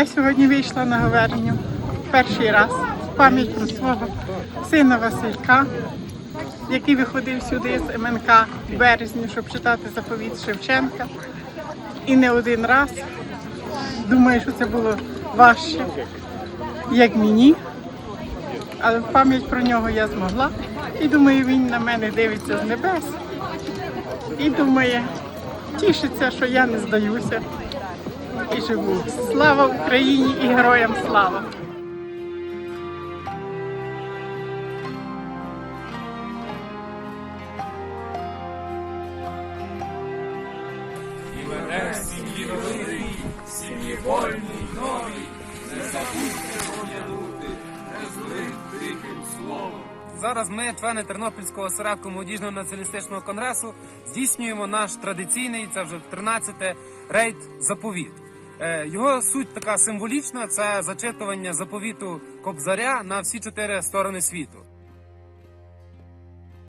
Я сьогодні вийшла на Гаверню перший раз в пам'ять про свого сина Василька, який виходив сюди з МНК в березні, щоб читати заповіт Шевченка. І не один раз. Думаю, що це було важче, як мені. Але в пам'ять про нього я змогла. І думаю, він на мене дивиться з небес. І думає, тішиться, що я не здаюся і живу. Слава Україні і героям слава! І веде сім'ї сім'ї вольні не забудьте пом'янути, не злим тихим словом. Зараз ми, члени Тернопільського осередку молодіжного націоналістичного конгресу, здійснюємо наш традиційний, це вже в 13-те, рейд заповіт. Е, Його суть така символічна: це зачитування заповіту Кобзаря на всі чотири сторони світу.